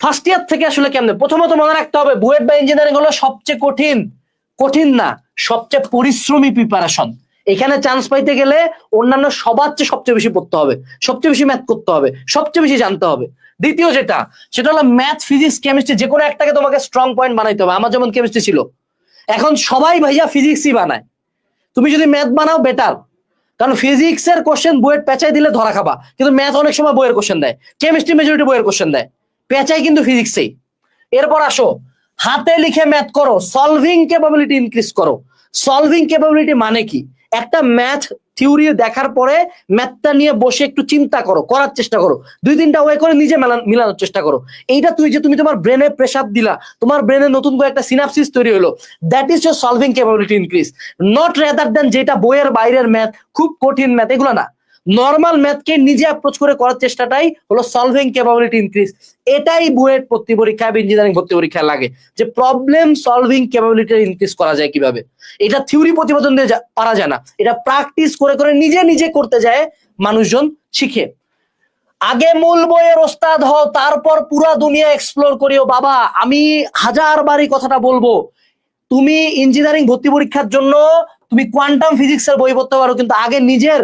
First year থেকে আসলে কেমনে? প্রথমত মনে রাখতে হবে, বুয়েট বা ইঞ্জিনিয়ারিং হলো সবচেয়ে কঠিন কঠিন না, সবচেয়ে পরিশ্রমী প্রিপারেশন এখানে চান্স পাইতে গেলে অন্যান্য সবার চেয়ে সবচেয়ে বেশি পড়তে হবে, সবচেয়ে বেশি ম্যাথ করতে হবে, সবচেয়ে বেশি জানতে হবে। দ্বিতীয় যেটা, সেটা হলো ম্যাথ ফিজিক্স কেমিস্ট্রি যে কোনো একটাকে তোমাকে স্ট্রং পয়েন্ট বানাইতে হবে। আমার যেমন কেমিস্ট্রি ছিল। এখন সবাই ভাইয়া ফিজিক্সই বানায়। তুমি যদি ম্যাথ বানাও বেটার কারণ ফিজিক্সের কোশ্চেন বইয়ের পেঁচাই দিলে ধরা খাবা। কিন্তু ম্যাথ অনেক সময় বইয়ের কোশ্চেন দেয়। কেমিস্ট্রি মেজরিটি বইয়ের কোশ্চেন দেয়। পেঁচাই কিন্তু ফিজিক্সেই। এরপর আসো, হাতে লিখে ম্যাথ করো সলভিং ক্যাপাবিলিটি ইনক্রিজ করো। সলভিং ক্যাপাবিলিটি মানে কি? একটা ম্যাথ থিওরি দেখার পরে ম্যাথটা নিয়ে বসে একটু চিন্তা করো, করার চেষ্টা করো। দুই তিনটা ওয়ে করে নিজে মেলান- মিলানোর চেষ্টা করো। এইটা তুই যে তুমি তোমার ব্রেনে প্রেসার দিলা, তোমার ব্রেনে নতুন করে একটা সিনাপসিস তৈরি হলো that is your solving capability increase not rather than যেটা বইয়ের বাইরের ম্যাথ খুব কঠিন ম্যাথ এগুলো না। নর্মাল ম্যাথকে নিজে অ্যাপ্রোচ করে করার চেষ্টাটাই হলো সলভিং ক্যাপাবিলিটি ইনক্রিজ এটাই বুয়েট ভর্তি পরীক্ষা বা ইঞ্জিনিয়ারিং ভর্তি পরীক্ষায় লাগে যে প্রবলেম সলভিং ক্যাপাবিলিটি ইনক্রিজ করা যায় কীভাবে। এটা থিওরি প্রতিবেদন দিয়ে পারা যায় না। এটা প্র্যাকটিস করে করে নিজে নিজে করতে যায় মানুষজন, শিখে। আগে মূল বইয়ের ওস্তাদ হও, তারপর পুরা দুনিয়া এক্সপ্লোর করিও। বাবা, আমি হাজার বারই কথাটা বলব। তুমি ইঞ্জিনিয়ারিং ভর্তি পরীক্ষার জন্য, তুমি কোয়ান্টাম ফিজিক্সের বই পড়তে পারো, কিন্তু আগে নিজের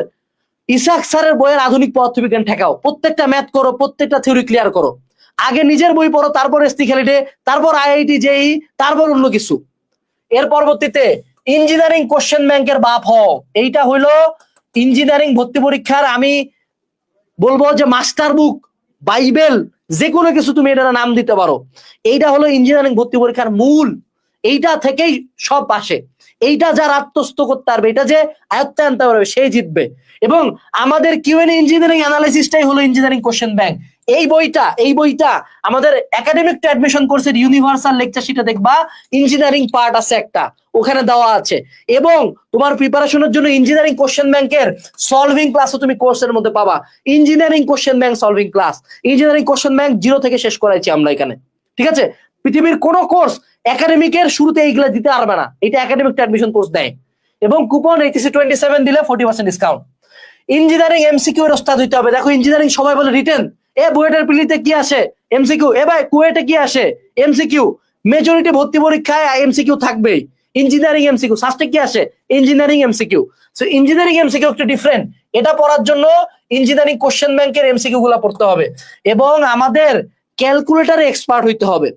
ইসাক স্যারের বইয়ের আধুনিক পদার্থবিজ্ঞান ঠেকাও। প্রত্যেকটা ম্যাথ করো, প্রত্যেকটা থিওরি ক্লিয়ার করো। আগে নিজের বই পড়ো, তারপর এসটি খেলিডে তারপর আইআইটি জেই তারপর অন্য কিছু। এর পরবর্তীতে ইঞ্জিনিয়ারিং কোশ্চেন ব্যাংকের বাপ হও। এইটা হইল ইঞ্জিনিয়ারিং ভর্তি পরীক্ষার আমি বলব যে মাস্টার বুক বাইবেল যে কোনো কিছু তুমি এটার নাম দিতে পারো। এইটা হলো ইঞ্জিনিয়ারিং ভর্তি পরীক্ষার মূল। এইটা থেকেই সব আসে। এইটা যার আত্মস্থ করতে পারবে, এটা যে আয়ত্তে আনতে পারবে সেই জিতবে। এবং আমাদের কিউএন ইঞ্জিনিয়ারিং অ্যানালাইসিসটাই হলো ইঞ্জিনিয়ারিং কোশ্চেন ব্যাংক এই বইটা এই বইটা আমাদের একাডেমিক টু অ্যাডমিশন কোর্সের ইউনিভার্সাল লেকচার শিটে দেখবা ইঞ্জিনিয়ারিং পার্ট আছে একটা, ওখানে দেওয়া আছে। এবং তোমার প্রিপারেশনের জন্য ইঞ্জিনিয়ারিং কোশ্চেন ব্যাংকের সলভিং ক্লাসও তুমি কোর্সের মধ্যে পাবা। Engineering question bank solving class engineering question bank zero থেকে শেষ করাইছি আমরা এখানে। ঠিক আছে? পৃথিবীর কোন কোর্স একাডেমিকের শুরুতে এইগুলা দিতে পারবে না। এটা একাডেমিক অ্যাডমিশন কোর্স দেয়। এবং কুপন এইটিসি টোয়েন্টি সেভেন দিলে forty percent discount engineering MCQ এর ওস্তাদ হইতে হবে। দেখো ইঞ্জিনিয়ারিং সবাই বলে রিটেন এ বুয়েটের পিলিতে কি আসে? এমসিকিউ এ ভাই, কুয়েটে কি আসে? এমসিকিউ মেজরিটি ভর্তি পরীক্ষায় এমসিকিউ থাকবেই। ইঞ্জিনিয়ারিং এমসিকিউ সাস্টে কি আসে? Engineering MCQ so engineering MCQ একটু ডিফারেন্ট এটা পড়ার জন্য ইঞ্জিনিয়ারিং কোশ্চেন ব্যাংকের এমসিকিউ গুলা পড়তে হবে। এবং আমাদের ক্যালকুলেটারে এক্সপার্ট হইতে হবে।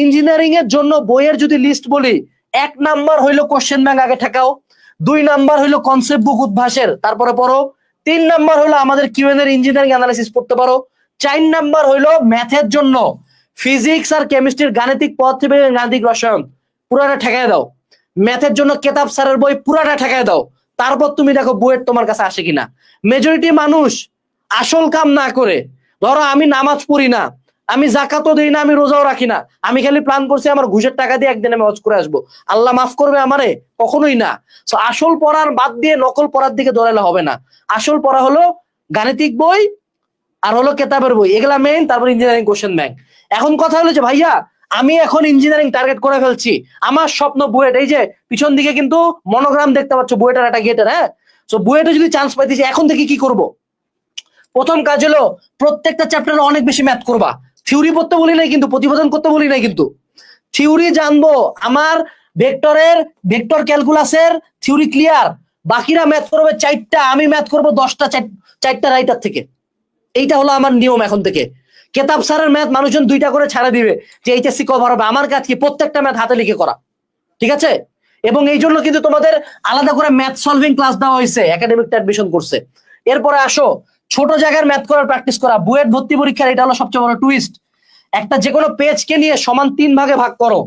ইঞ্জিনিয়ারিং এর জন্য বইয়ের যদি লিস্ট বলি, এক নাম্বার হইল কোশ্চেন ব্যাংক আগে ঠেকাও, দুই নাম্বার হইল কনসেপ্ট বুক উদ্ভাসের, তারপরে পড়ো, তিন নাম্বার হলো আমাদের কিউএন এর ইঞ্জিনিয়ারিং অ্যানালাইসিস পড়তে পারো, চার নাম্বার হইল ম্যাথের জন্য ফিজিক্স আর কেমিস্ট্রির গাণিতিক পদার্থবিজ্ঞান গাণিতিক রসায়ন, পুরাটা ঠেকায় দাও। ম্যাথের জন্য কেতাব স্যারের বই পুরাটা ঠেকায় দাও, তারপর তুমি দেখো বইয়ের তোমার কাছে আসে কিনা। মেজরিটি মানুষ আসল কাম না করে, ধরো আমি নামাজ পড়ি না আমি জাকাতও দিই না আমি রোজাও রাখি না। আমি খালি প্ল্যান করছি আমার ঘুষের টাকা দিয়ে একদিন আমি হজ করে আসব। আল্লাহ মাফ করবে আমারে? কখনোই না। So, আসল পড়ার বাদ দিয়ে নকল পড়ার দিকে দৌড়ালে হবে না। আসল পড়া হলো গাণিতিক বই আর হলো কেতাবের বই। এগুলা মেইন তারপর ইঞ্জিনিয়ারিং কোশ্চেন ব্যাংক এখন কথা হলো যে ভাইয়া আমি এখন ইঞ্জিনিয়ারিং টার্গেট করে ফেলছি। আমার স্বপ্ন বুয়েট এই যে পিছন দিকে কিন্তু মনোগ্রাম দেখতে পাচ্ছ বুয়েটার একটা গেটের হ্যাঁ? তো বুয়েটে যদি চান্স পাইতেছি এখন থেকে কি করব? প্রথম কাজ হলো প্রত্যেকটা চ্যাপ্টারে অনেক বেশি ম্যাথ করবা। থিওরি পড়তে বলি নাই কিন্তু, প্রতিবেদন করতে বলি নাই কিন্তু। থিওরি জানব আমার ভেক্টরের, ভেক্টর ক্যালকুলাসের, থিওরি ক্লিয়ার। বাকিরা ম্যাথ করবে চারটা, আমি ম্যাথ করব দশটা, চার- চারটা রাইটার থেকে। এইটা হলো আমার নিয়ম এখন থেকে। কেতাব স্যারের ম্যাথ মানুষজন দুইটা করে ছাড়া দিবে, যে এইচএসসি কভার হবে। আমার কাজ কি? প্রত্যেকটা ম্যাথ হাতে লিখে করা। ঠিক আছে? এবং এই জন্য কিন্তু তোমাদের আলাদা করে ম্যাথ সলভিং ক্লাস দেওয়া হয়েছে একাডেমিক অ্যাডমিশন করছে এরপরে আসো ছোট জায়গার ম্যাথ করার প্র্যাকটিস করা বুয়েট ভর্তি পরীক্ষার, এটা হলো সবচেয়ে বড় টুইস্ট একটা যে কোনো পেজকে নিয়ে সমান তিন ভাগে ভাগ করো।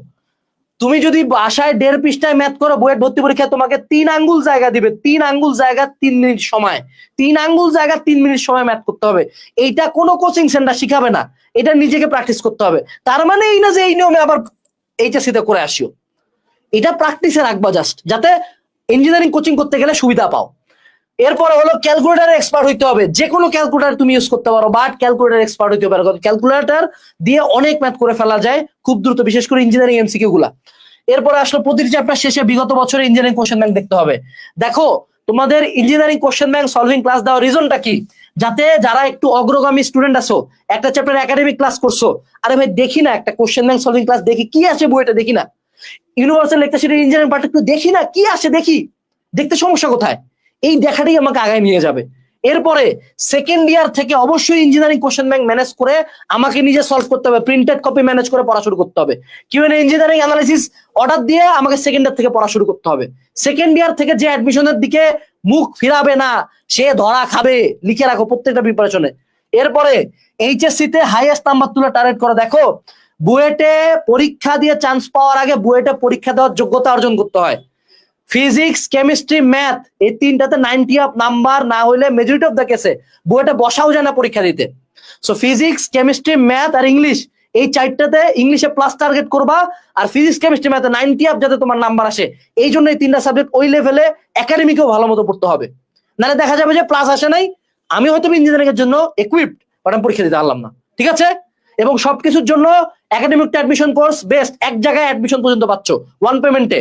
তুমি যদি বাসায় দেড় পৃষ্ঠায় ম্যাথ করো বুয়েট ভর্তি পরীক্ষা তোমাকে তিন আঙ্গুল জায়গা দিবে। তিন আঙ্গুল জায়গা, তিন মিনিট সময়। তিন আঙ্গুল জায়গা, তিন মিনিট সময় ম্যাথ করতে হবে। এইটা কোনো কোচিং সেন্টার শিখাবে না। এটা নিজেকে প্র্যাকটিস করতে হবে। তার মানে এই না যে এই নিয়মে আবার এইচএসসিতে করে আসিও। এটা প্র্যাকটিসে রাখবা জাস্ট যাতে ইঞ্জিনিয়ারিং কোচিং করতে গেলে সুবিধা পাও। এরপরে হলো ক্যালকুলেটার এক্সপার্ট হইতে হবে। যে কোনো ক্যালকুলেটার তুমি ইউজ করতে পারো বাট ক্যালকুলেটার এক্সপার্ট হইতে পারো ক্যালকুলেটার দিয়ে অনেক ম্যাথ করে ফেলা যায়, খুব দ্রুত, বিশেষ করে ইঞ্জিনিয়ারিং এমসিকিউ গুলা। এরপরে আসলো প্রতিটি চ্যাপ্টার শেষে বিগত বছরে ইঞ্জিনিয়ারিং কোশ্চেন ব্যাংক দেখতে হবে। দেখো, তোমাদের engineering question bank solving class দেওয়ার রিজনটা কি? যাতে যারা একটু অগ্রগামী স্টুডেন্ট আছো, একটা চ্যাপ্টার একাডেমিক ক্লাস করছ, আরে ভাই দেখি না, একটা কোশ্চেন ব্যাংক সলভিং ক্লাস দেখি, কি আছে বইটা দেখি না। ইউনিভার্সাল লেকচার ইঞ্জিনিয়ারিং পার্ট একটু দেখি না, কি আসে দেখি। দেখতে সমস্যা কোথায়? এই দেখাটাই আমাকে আগায় নিয়ে যাবে। এরপরে সেকেন্ড ইয়ার থেকে অবশ্যই ইঞ্জিনিয়ারিং কোশ্চেন ব্যাংক ম্যানেজ করে আমাকে নিজে সলভ করতে হবে প্রিন্টেড কপি ম্যানেজ করে পড়া শুরু করতে হবে। কিউএন ইঞ্জিনিয়ারিং অ্যানালিসিস অর্ডার দিয়ে আমাকে সেকেন্ড ইয়ার থেকে পড়া শুরু করতে হবে। সেকেন্ড ইয়ার থেকে যে অ্যাডমিশনের দিকে মুখ ফিরাবে না, সে ধরা খাবে, লিখে রাখো প্রত্যেকটা প্রিপারেশনে এরপরে এইচএসসি তে হাইয়েস্ট নাম্বার তুলে টার্গেট করে, দেখো, বুয়েটে পরীক্ষা দিয়ে চান্স পাওয়ার আগে বুয়েটে পরীক্ষা দেওয়ার যোগ্যতা অর্জন করতে হয়। ফিজিক্স কেমিস্ট্রি ম্যাথ এই তিনটাতে নাইনটি অফ নাম্বার না হলে মেজরিটি অফ দ্য কেসে বুয়েটে বসাও যায় না পরীক্ষা দিতে। সো ফিজিক্স কেমিস্ট্রি ম্যাথ আর ইংলিশ এই চারটাতে ইংলিশে প্লাস টার্গেট করবা আর ফিজিক্স কেমিস্ট্রি ম্যাথে নাইনটি আপ যাতে তোমার নাম্বার আসে, এই জন্য এই তিনটা সাবজেক্ট ওই লেভেলে একাডেমিকেও ভালো মতো পড়তে হবে। নাহলে দেখা যাবে যে প্লাস আসে নাই, আমি হয়তো ইঞ্জিনিয়ারিং এর জন্য একুইপড বাট আমি পরীক্ষা দিতে পারলাম না। ঠিক আছে? এবং সবকিছুর জন্য একাডেমিক অ্যাডমিশন কোর্স বেস্ট এক জায়গায় অ্যাডমিশন পর্যন্ত পাচ্ছ ওয়ান পেমেন্টে